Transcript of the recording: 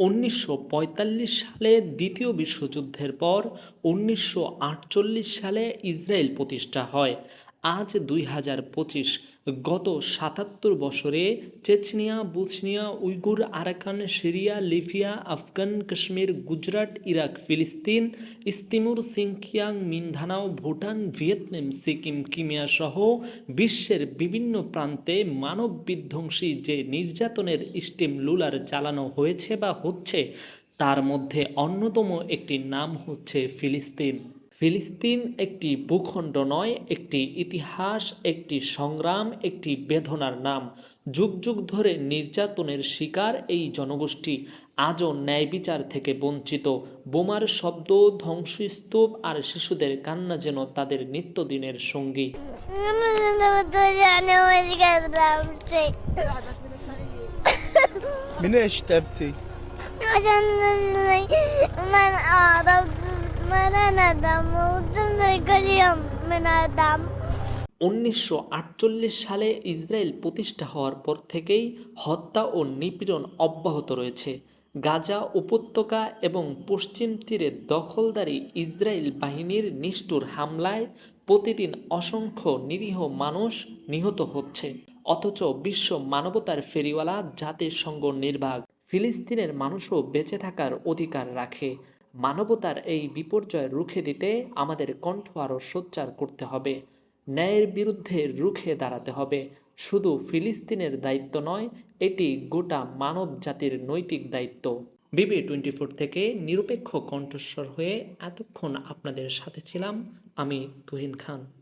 উনিশশো পঁয়তাল্লিশ সালে দ্বিতীয় বিশ্বযুদ্ধের পর উনিশশো আটচল্লিশ সালে ইসরায়েল প্রতিষ্ঠা হয়। আজ দুই হাজার পঁচিশ, গত সাতাত্তর বছরে Chechnya Bosnia Uighur, Arakan, Syria, Libya, Afghan, Kashmir, Gujarat, Iraq, ফিলিস্তিন, East Timor, Sinkiang, Mindanao, Bhutan, Vietnam, Sikkim কিমিয়া সহ বিশ্বের বিভিন্ন প্রান্তে মানব বিধ্বংসী যে নির্যাতনের স্টিম লুলার চালানো হয়েছে বা হচ্ছে, তার মধ্যে অন্যতম একটি নাম হচ্ছে ফিলিস্তিন। ফিলিস্তিন একটি ভূখণ্ড নয় একটি ইতিহাস একটি সংগ্রাম একটি বেদনার নাম যুগ যুগ ধরে নির্যাতনের শিকার এই জনগোষ্ঠী আজও ন্যায় বিচার থেকে বঞ্চিত বোমার শব্দ ধ্বংসস্তূপ আর শিশুদের কান্না যেন তাদের নিত্যদিনের সঙ্গী يعني وش شيء من ايش تبتي؟ عشان من أعرف Ben adam উনিশশো সালে ইসরায়েল প্রতিষ্ঠা হওয়ার পর থেকেই হত্যা ও নিপীড়ন অব্যাহত রয়েছে। গাজা উপত্যকা এবং পশ্চিম তীরে দখলদারী ইসরায়েল বাহিনীর নিষ্ঠুর হামলায় প্রতিদিন অসংখ্য নিরীহ মানুষ নিহত হচ্ছে। অথচ বিশ্ব মানবতার ফেরিওয়ালা জাতিসংঘ নির্বাক ফিলিস্তিনের মানুষও বেঁচে থাকার অধিকার রাখে। মানবতার এই বিপর্যয় রুখে দিতে আমাদের কণ্ঠ আরও সোচ্চার করতে হবে। ন্যায়ের বিরুদ্ধে রুখে দাঁড়াতে হবে। শুধু ফিলিস্তিনের দায়িত্ব নয়, এটি গোটা মানব জাতির নৈতিক দায়িত্ব। বিবি টোয়েন্টি ফোর থেকে নিরপেক্ষ কণ্ঠস্বর হয়ে এতক্ষণ আপনাদের সাথে ছিলাম আমি তুহিন খান।